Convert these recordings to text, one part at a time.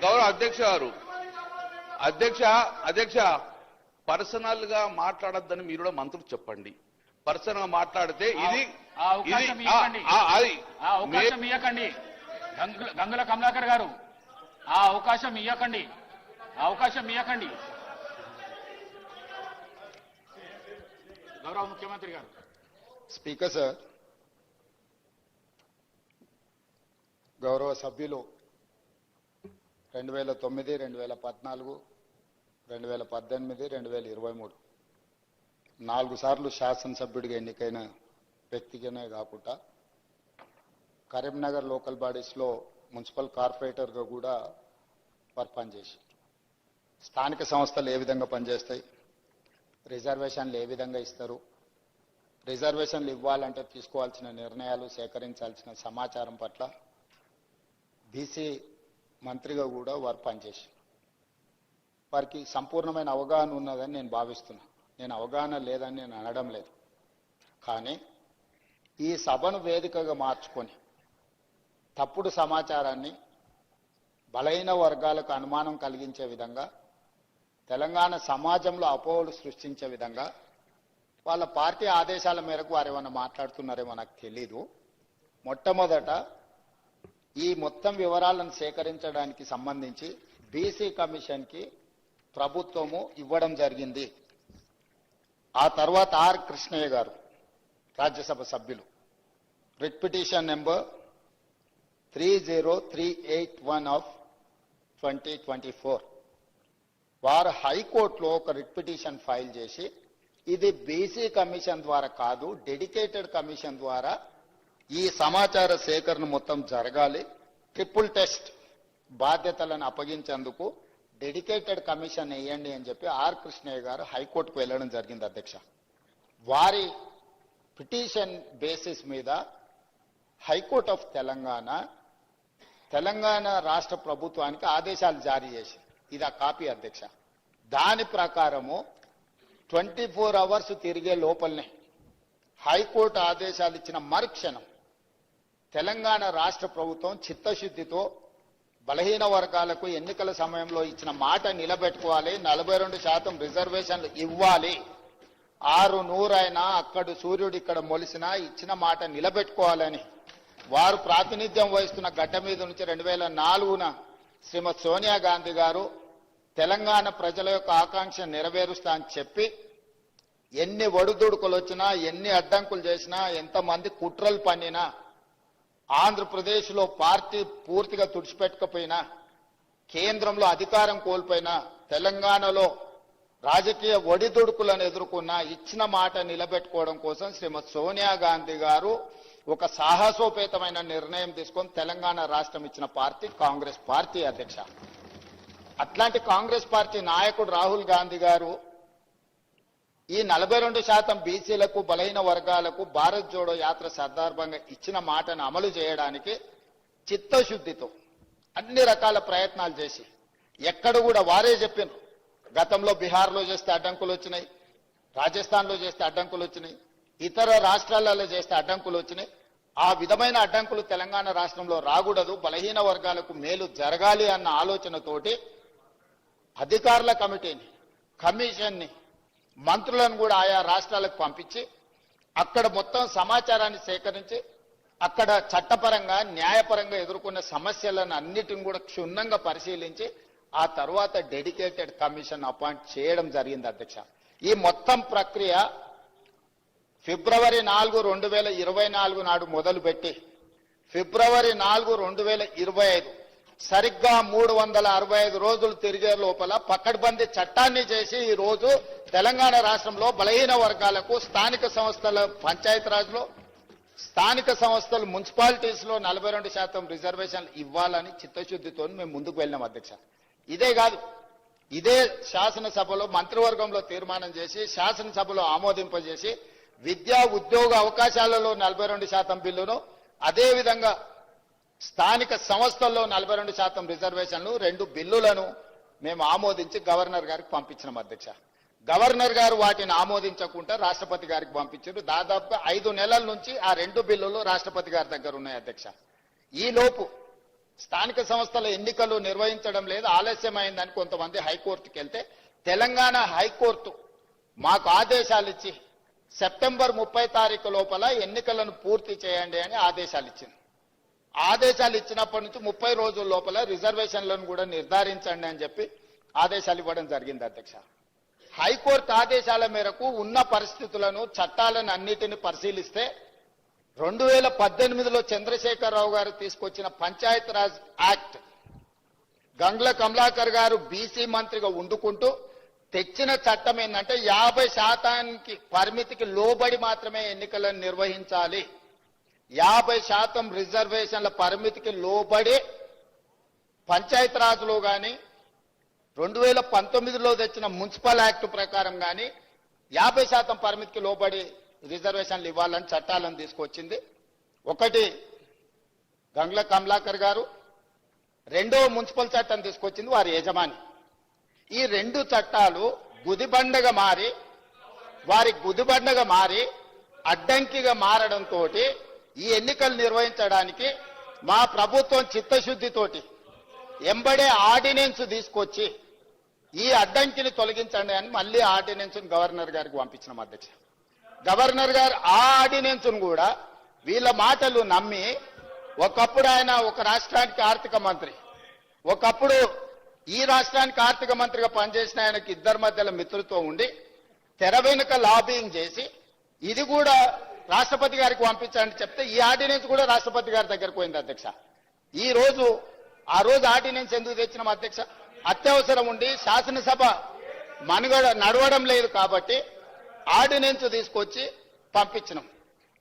గౌరవ అధ్యక్ష గారు అధ్యక్ష అధ్యక్ష పర్సనల్గా మాట్లాడొద్దని మీరు కూడా మంత్రులు చెప్పండి. పర్సనల్గా మాట్లాడితే ఇది ఆ అవకాశం ఇది- ఆ, ఇవ్వండి. ఆ, అది. ఆ అవకాశం ఇవ్వకండి గంగుల కమలాకర్ గారు ఆ అవకాశం ఇవ్వకండి ఆ అవకాశం ఇవ్వకండి గౌరవ ముఖ్యమంత్రి గారు. స్పీకర్ సార్ గౌరవ సభ్యులు రెండు వేల తొమ్మిది రెండు వేల పద్నాలుగు రెండు వేల పద్దెనిమిది రెండు వేల ఇరవై మూడు. నాలుగు సార్లు శాసనసభ్యుడిగా ఎన్నికైన వ్యక్తిగానే కాకుండా కరీంనగర్ లోకల్ బాడీస్లో మున్సిపల్ కార్పొరేటర్గా కూడా వారు పనిచేశారు. స్థానిక సంస్థలు ఏ విధంగా పనిచేస్తాయి? రిజర్వేషన్లు ఏ విధంగా ఇస్తారు? రిజర్వేషన్లు ఇవ్వాలంటే తీసుకోవాల్సిన నిర్ణయాలు సేకరించాల్సిన సమాచారం పట్ల బీసీ మంత్రిగా కూడా వారు పనిచేసారు వారికి సంపూర్ణమైన అవగాహన ఉన్నదని నేను భావిస్తున్నా. నేను అవగాహన లేదని నేను అనడం లేదు. కానీ ఈ సభను వేదికగా మార్చుకొని తప్పుడు సమాచారాన్ని బలహీన వర్గాలకు అనుమానం కలిగించే విధంగా తెలంగాణ సమాజంలో అపోహలు సృష్టించే విధంగా వాళ్ళ పార్టీ ఆదేశాల మేరకు వారు ఏమైనా మాట్లాడుతున్నారేమో నాకు తెలీదు. మొట్టమొదట ఈ మొత్తం వివరాలను సేకరించడానికి సంబంధించి బీసీ కమిషన్కి ప్రభుత్వము ఇవ్వడం జరిగింది. ఆ తర్వాత are Krishnaiah garu Rajya Sabha. Writ petition number three zero three eight one of twenty twenty four. వారు హైకోర్టులో ఒక రిట్ పిటిషన్ ఫైల్ చేసి ఇది బీసీ కమిషన్ ద్వారా కాదు డెడికేటెడ్ కమిషన్ ద్వారా ఈ సమాచార సేకరణ మొత్తం జరగాలి. ట్రిపుల్ టెస్ట్ బాధ్యతలను అప్పగించేందుకు డెడికేటెడ్ కమిషన్ వేయండి అని చెప్పి ఆర్ కృష్ణయ్య గారు హైకోర్టుకు వెళ్ళడం జరిగింది అధ్యక్ష. వారి పిటిషన్ బేసిస్ మీద high court of Telangana Telangana రాష్ట్ర ప్రభుత్వానికి ఆదేశాలు జారీ చేసి ఇది ఆ కాపీ అధ్యక్ష. దాని ప్రకారము ట్వంటీ ఫోర్ అవర్స్ తిరిగే లోపలనే హైకోర్టు ఆదేశాలు ఇచ్చిన మరుక్షణం తెలంగాణ రాష్ట్ర ప్రభుత్వం చిత్తశుద్ధితో బలహీన వర్గాలకు ఎన్నికల సమయంలో ఇచ్చిన మాట నిలబెట్టుకోవాలి నలభై రెండు శాతం రిజర్వేషన్లు ఇవ్వాలి. ఆరు నూరైనా అక్కడ సూర్యుడు ఇక్కడ మొలిసినా ఇచ్చిన మాట నిలబెట్టుకోవాలని. వారు ప్రాతినిధ్యం వహిస్తున్న గడ్డ మీద నుంచి రెండు వేల నాలుగున శ్రీమతి సోనియా గాంధీ గారు తెలంగాణ ప్రజల యొక్క ఆకాంక్ష నెరవేరుస్తా అని చెప్పి ఎన్ని ఒడుదుడుకులు వచ్చినా ఎన్ని అడ్డంకులు చేసినా ఎంతమంది కుట్రలు పన్నినా ఆంధ్రప్రదేశ్లో పార్టీ పూర్తిగా తుడిచిపెట్టకపోయినా కేంద్రంలో అధికారం కోల్పోయినా తెలంగాణలో రాజకీయ ఒడిదుడుకులను ఎదుర్కొన్న ఇచ్చిన మాట నిలబెట్టుకోవడం కోసం శ్రీమతి సోనియా గాంధీ గారు ఒక సాహసోపేతమైన నిర్ణయం తీసుకొని తెలంగాణ రాష్ట్రం ఇచ్చిన పార్టీ కాంగ్రెస్ పార్టీ అధ్యక్ష. అట్లాంటి కాంగ్రెస్ పార్టీ నాయకుడు రాహుల్ గాంధీ గారు ఈ నలభై రెండు శాతం బీసీలకు బలహీన వర్గాలకు భారత్ జోడో యాత్ర సందర్భంగా ఇచ్చిన మాటను అమలు చేయడానికి చిత్తశుద్ధితో అన్ని రకాల ప్రయత్నాలు చేసి ఎక్కడ కూడా వారే చెప్పిన గతంలో బీహార్లో చేస్తే అడ్డంకులు వచ్చినాయి రాజస్థాన్లో చేస్తే అడ్డంకులు వచ్చినాయి ఇతర రాష్ట్రాలలో చేస్తే అడ్డంకులు వచ్చినాయి. ఆ విధమైన అడ్డంకులు తెలంగాణ రాష్ట్రంలో రాకూడదు బలహీన వర్గాలకు మేలు జరగాలి అన్న ఆలోచనతోటి అధికారుల కమిటీని కమిషన్ని మంత్రులను కూడా ఆయా రాష్ట్రాలకు పంపించి అక్కడ మొత్తం సమాచారాన్ని సేకరించి అక్కడ చట్టపరంగా న్యాయపరంగా ఎదుర్కొన్న సమస్యలను అన్నిటిని కూడా క్షుణ్ణంగా పరిశీలించి ఆ తర్వాత డెడికేటెడ్ కమిషన్ అపాయింట్ చేయడం జరిగింది అధ్యక్ష. ఈ మొత్తం ప్రక్రియ ఫిబ్రవరి నాలుగు రెండు వేల ఇరవై నాలుగు నాడు మొదలుపెట్టి ఫిబ్రవరి నాలుగు రెండు వేల ఇరవై ఐదు సరిగ్గా మూడు వందల అరవై ఐదు రోజులు తిరిగే లోపల పకడ్బందీ చట్టాన్ని చేసి ఈ రోజు తెలంగాణ రాష్ట్రంలో బలహీన వర్గాలకు స్థానిక సంస్థల పంచాయతీరాజ్లో స్థానిక సంస్థలు మున్సిపాలిటీస్లో నలభై రెండు శాతం రిజర్వేషన్లు ఇవ్వాలని చిత్తశుద్ధితో మేము ముందుకు వెళ్ళినాం అధ్యక్ష. ఇదే కాదు ఇదే శాసనసభలో మంత్రివర్గంలో తీర్మానం చేసి శాసనసభలో ఆమోదింపజేసి విద్యా ఉద్యోగ అవకాశాలలో నలభై రెండు శాతం బిల్లును అదేవిధంగా స్థానిక సంస్థల్లో నలభై రెండు శాతం రిజర్వేషన్లు రెండు బిల్లులను మేము ఆమోదించి గవర్నర్ గారికి పంపించినాం అధ్యక్ష. గవర్నర్ గారు వాటిని ఆమోదించకుండా రాష్ట్రపతి గారికి పంపించారు. దాదాపు ఐదు నెలల నుంచి ఆ రెండు బిల్లులు రాష్ట్రపతి గారి దగ్గర ఉన్నాయి అధ్యక్ష. ఈలోపు స్థానిక సంస్థల ఎన్నికలు నిర్వహించడం లేదు ఆలస్యమైందని కొంతమంది హైకోర్టుకి వెళ్తే తెలంగాణ హైకోర్టు మాకు ఆదేశాలు ఇచ్చి సెప్టెంబర్ ముప్పై తారీఖు లోపల ఎన్నికలను పూర్తి చేయండి అని ఆదేశాలు ఇచ్చింది ఆదేశాలు ఇచ్చినప్పటి నుంచి ముప్పై రోజుల లోపల రిజర్వేషన్లను కూడా నిర్ధారించండి అని చెప్పి ఆదేశాలు ఇవ్వడం జరిగింది అధ్యక్ష. హైకోర్టు ఆదేశాల మేరకు ఉన్న పరిస్థితులను చట్టాలను అన్నిటిని పరిశీలిస్తే రెండు వేల పద్దెనిమిదిలో చంద్రశేఖరరావు గారు తీసుకొచ్చిన పంచాయత్ రాజ్ యాక్ట్ గంగ్ల కమలాకర్ గారు బీసీ మంత్రిగా ఉండుకుంటూ తెచ్చిన చట్టం ఏంటంటే యాభై శాతానికి పరిమితికి లోబడి మాత్రమే ఎన్నికలను నిర్వహించాలి. యాభై శాతం రిజర్వేషన్ల పరిమితికి లోబడి పంచాయత్ రాజులో కానీ రెండు వేల పంతొమ్మిదిలో తెచ్చిన మున్సిపల్ యాక్ట్ ప్రకారం కానీ యాభై శాతం పరిమితికి లోబడి రిజర్వేషన్లు ఇవ్వాలని చట్టాలను తీసుకొచ్చింది. ఒకటి గంగ్ల కమలాకర్ గారు రెండో మున్సిపల్ చట్టం తీసుకొచ్చింది వారి యజమాని. ఈ రెండు చట్టాలు గుదిబండగా మారి వారి గుదిబండగా మారి అడ్డంకిగా మారడంతో ఈ ఎన్నికలు నిర్వహించడానికి మా ప్రభుత్వం చిత్తశుద్ధితోటి ఎంబడే ఆర్డినెన్స్ తీసుకొచ్చి ఈ అడ్డంకిని తొలగించండి అని మళ్ళీ ఆర్డినెన్స్ గవర్నర్ గారికి పంపించిన అధ్యక్ష. గవర్నర్ గారు ఆ ఆర్డినెన్స్ కూడా వీళ్ళ మాటలు నమ్మి ఒకప్పుడు ఆయన ఒక రాష్ట్రానికి ఆర్థిక మంత్రి ఒకప్పుడు ఈ రాష్ట్రానికి ఆర్థిక మంత్రిగా పనిచేసిన ఆయనకి ఇద్దరి మధ్యలో మిత్రులతో ఉండి తెర వెనుక లాబింగ్ చేసి ఇది కూడా రాష్ట్రపతి గారికి పంపించండి చెప్తే ఈ ఆర్డినెన్స్ కూడా రాష్ట్రపతి గారి దగ్గరకు పోయింది అధ్యక్ష. ఈ రోజు ఆ రోజు ఆర్డినెన్స్ ఎందుకు తెచ్చినాం అధ్యక్ష? అత్యవసరం ఉండి శాసనసభ మనుగడ నడవడం లేదు కాబట్టి ఆర్డినెన్స్ తీసుకొచ్చి పంపించినాం.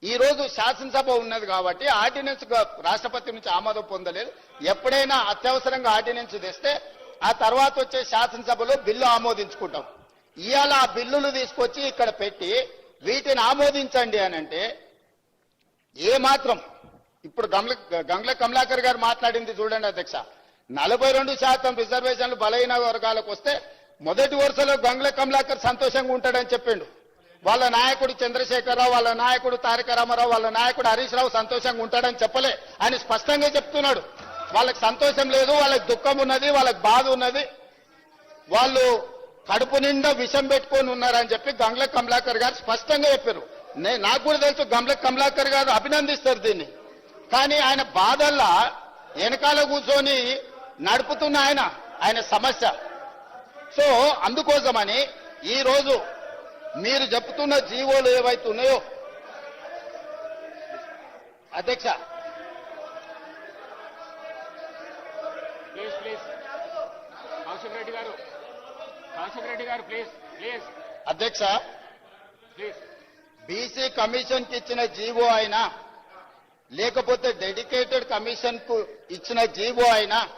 ఈ రోజు శాసనసభ ఉన్నది కాబట్టి ఆర్డినెన్స్ రాష్ట్రపతి నుంచి ఆమోదం పొందలేదు. ఎప్పుడైనా అత్యవసరంగా ఆర్డినెన్స్ తెస్తే ఆ తర్వాత వచ్చే శాసనసభలో బిల్లు ఆమోదించుకుంటాం. ఇవాళ ఆ బిల్లులు తీసుకొచ్చి ఇక్కడ పెట్టి వీటిని ఆమోదించండి అని అంటే ఏ మాత్రం. ఇప్పుడు గమల గంగ్ల కమలాకర్ గారు మాట్లాడింది చూడండి అధ్యక్ష. నలభై రెండు శాతం రిజర్వేషన్లు బలహీన వర్గాలకు వస్తే మొదటి వరుసలో గంగ్ల కమలాకర్ సంతోషంగా ఉంటాడని చెప్పిండు. వాళ్ళ నాయకుడు చంద్రశేఖరరావు వాళ్ళ నాయకుడు తారక రామారావు వాళ్ళ నాయకుడు హరీష్ రావు సంతోషంగా ఉంటాడని చెప్పలే. ఆయన స్పష్టంగా చెప్తున్నాడు. వాళ్ళకి సంతోషం లేదు వాళ్ళకి దుఃఖం ఉన్నది వాళ్ళకి బాధ ఉన్నది. వాళ్ళు కడుపు నిండా విషం పెట్టుకొని ఉన్నారని చెప్పి గంగ్ల కమలాకర్ గారు స్పష్టంగా చెప్పారు. నేను నాకు కూడా తెలుసు గంగ్ల కమలాకర్ గారు అభినందిస్తారు దీన్ని. కానీ ఆయన బాధల్లా వెనకాల కూర్చొని నడుపుతున్న ఆయన ఆయన సమస్య. సో అందుకోసమని ఈ రోజు మీరు చెప్తున్న జీవోలు ఏవైతే ఉన్నాయో అధ్యక్ష. ప్లీజ్ ప్లీజ్ కౌశిక్ రెడ్డి గారు కౌశిక్ రెడ్డి గారు ప్లీజ్ ప్లీజ్ అధ్యక్ష బీసీ కమిషన్కి ఇచ్చిన జీవో అయినా లేకపోతే డెడికేటెడ్ కమిషన్కు ఇచ్చిన జీవో అయినా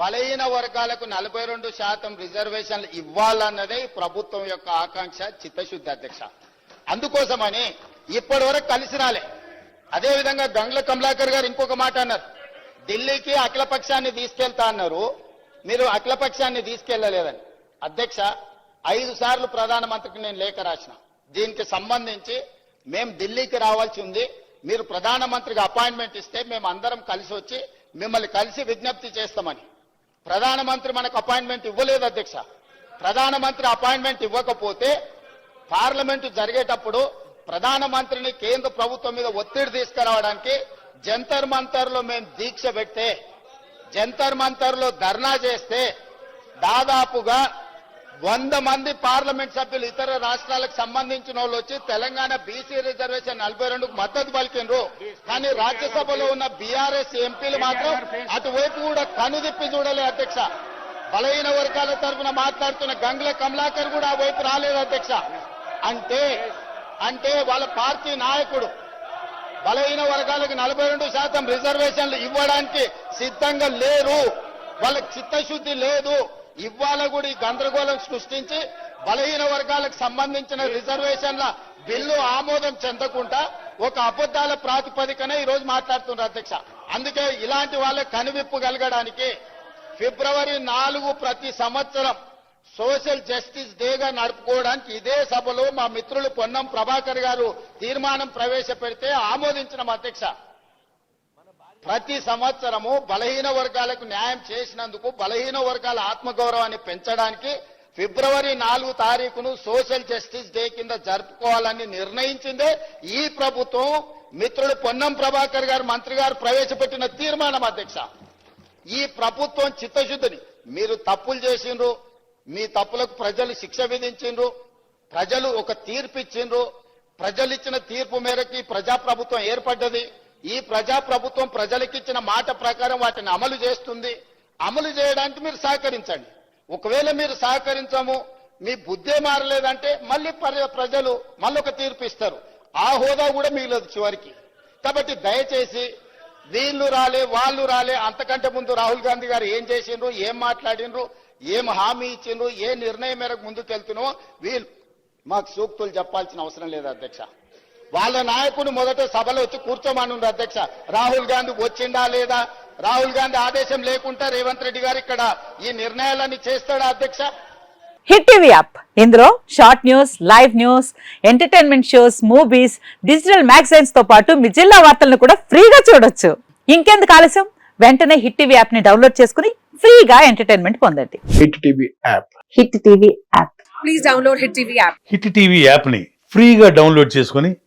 బలహీన వర్గాలకు నలభై రెండు శాతం రిజర్వేషన్లు ఇవ్వాలన్నదే ప్రభుత్వం యొక్క ఆకాంక్ష చిత్తశుద్ధి అధ్యక్ష. అందుకోసమని ఇప్పటి వరకు కలిసి రాలే. అదేవిధంగా గంగ్ల కమలాకర్ గారు ఇంకొక మాట అన్నారు. ఢిల్లీకి అఖిలపక్షాన్ని తీసుకెళ్తా అన్నారు. మీరు అఖిలపక్షాన్ని తీసుకెళ్ళలేదని. అధ్యక్ష ఐదు సార్లు ప్రధానమంత్రికి నేను లేఖ రాసిన. దీనికి సంబంధించి మేము ఢిల్లీకి రావాల్సి ఉంది. మీరు ప్రధానమంత్రికి అపాయింట్మెంట్ ఇస్తే మేము అందరం కలిసి వచ్చి మిమ్మల్ని కలిసి విజ్ఞప్తి చేస్తామని. ప్రధానమంత్రి మనకు అపాయింట్మెంట్ ఇవ్వలేదు అధ్యక్ష. ప్రధానమంత్రి అపాయింట్మెంట్ ఇవ్వకపోతే పార్లమెంటు జరిగేటప్పుడు ప్రధానమంత్రిని కేంద్ర ప్రభుత్వం మీద ఒత్తిడి తీసుకురావడానికి జంతర్ మంతర్లో మేము దీక్ష పెడితే జంతర్ మంతర్లో ధర్నా చేస్తే దాదాపుగా వంద మంది పార్లమెంట్ సభ్యులు ఇతర రాష్ట్రాలకు సంబంధించిన వాళ్ళు వచ్చి తెలంగాణ బీసీ రిజర్వేషన్ నలభై రెండుకు మద్దతు పలికినరు కానీ రాజ్యసభలో ఉన్న బీఆర్ఎస్ ఎంపీలు మాత్రం అటువైపు కూడా కనుదిప్పి చూడలే అధ్యక్ష. బలహీన వర్గాల తరఫున మాట్లాడుతున్న గంగుల కమలాకర్ కూడా ఆ వైపు రాలేదు అధ్యక్ష. అంటే అంటే వాళ్ళ పార్టీ నాయకుడు బలహీన వర్గాలకు నలభై రెండు శాతం రిజర్వేషన్లు ఇవ్వడానికి సిద్ధంగా లేరు. వాళ్ళకి చిత్తశుద్ధి లేదు. ఇవాళ కూడా ఈ గందరగోళం సృష్టించి బలహీన వర్గాలకు సంబంధించిన రిజర్వేషన్ల బిల్లు ఆమోదం చెందకుండా ఒక అబద్ధాల ప్రాతిపదికన ఈ రోజు మాట్లాడుతున్నారు అధ్యక్ష. అందుకే ఇలాంటి వాళ్ళకి కనువిప్పు కలగడానికి ఫిబ్రవరి నాలుగు ప్రతి సంవత్సరం సోషల్ జస్టిస్ డేగా నడుపుకోవడానికి ఇదే సభలో మా మిత్రులు పొన్నం ప్రభాకర్ గారు తీర్మానం ప్రవేశపెడితే ఆమోదించిన అధ్యక్ష. ప్రతి సంవత్సరము బలహీన వర్గాలకు న్యాయం చేసినందుకు బలహీన వర్గాల ఆత్మగౌరవాన్ని పెంచడానికి ఫిబ్రవరి నాలుగు తారీఖును సోషల్ జస్టిస్ డే కింద జరుపుకోవాలని నిర్ణయించిందే ఈ ప్రభుత్వం. మిత్రుడు పొన్నం ప్రభాకర్ గారు మంత్రి గారు ప్రవేశపెట్టిన తీర్మానం అధ్యక్ష. ఈ ప్రభుత్వం చిత్తశుద్ధిని మీరు తప్పులు చేసిండ్రు మీ తప్పులకు ప్రజలు శిక్ష విధించిండ్రు ప్రజలు ఒక తీర్పు ఇచ్చిండ్రు ప్రజలు ఇచ్చిన తీర్పు మేరకు ఈ ప్రజాప్రభుత్వం ఏర్పడ్డది. ఈ ప్రజాప్రభుత్వం ప్రజలకు ఇచ్చిన మాట ప్రకారం వాటిని అమలు చేస్తుంది. అమలు చేయడానికి మీరు సహకరించండి. ఒకవేళ మీరు సహకరించము మీ బుద్ధే మారలేదంటే మళ్ళీ ప్రజలు మళ్ళొక తీర్పు ఇస్తారు. ఆ హోదా కూడా మిగిలదు చివరికి. కాబట్టి దయచేసి వీళ్ళు రాలే వాళ్ళు రాలే అంతకంటే ముందు రాహుల్ గాంధీ గారు ఏం చేసిండ్రు ఏం మాట్లాడిండ్రు ఏం హామీ ఇచ్చిండ్రు ఏ నిర్ణయం మేరకు ముందుకు వెళ్తున్నామో వీళ్ళు మాకు సూక్తులు చెప్పాల్సిన అవసరం లేదు అధ్యక్ష. వాళ్ళ నాయకుడు మొదట సభలో వచ్చి కూర్చోమనుంది అధ్యక్ష. రాహుల్ గాంధీ వచ్చిండా లేదా? రాహుల్ గాంధీ ఆదేశం లేకుండా రేవంత్ రెడ్డి గారు ఇక్కడ ఈ నిర్ణయాలన్నీ చేస్తాడా అధ్యక్ష? Hit TV app. ఇందులో short news live news entertainment shows movies digital మ్యాగజైన్స్తో పాటు మీ జిల్లా వార్తలను కూడా ఫ్రీగా చూడొచ్చు. ఇంకెందుకు ఆలస్యం? వెంటనే హిట్ టీవీ యాప్ని డౌన్లోడ్ చేసుకుని ఫ్రీగా ఎంటర్టైన్మెంట్ పొందండి. Hit TV app. Hit TV app. Please download Hit TV app. Hit TV యాప్ని ఫ్రీగా డౌన్లోడ్ చేసుకొని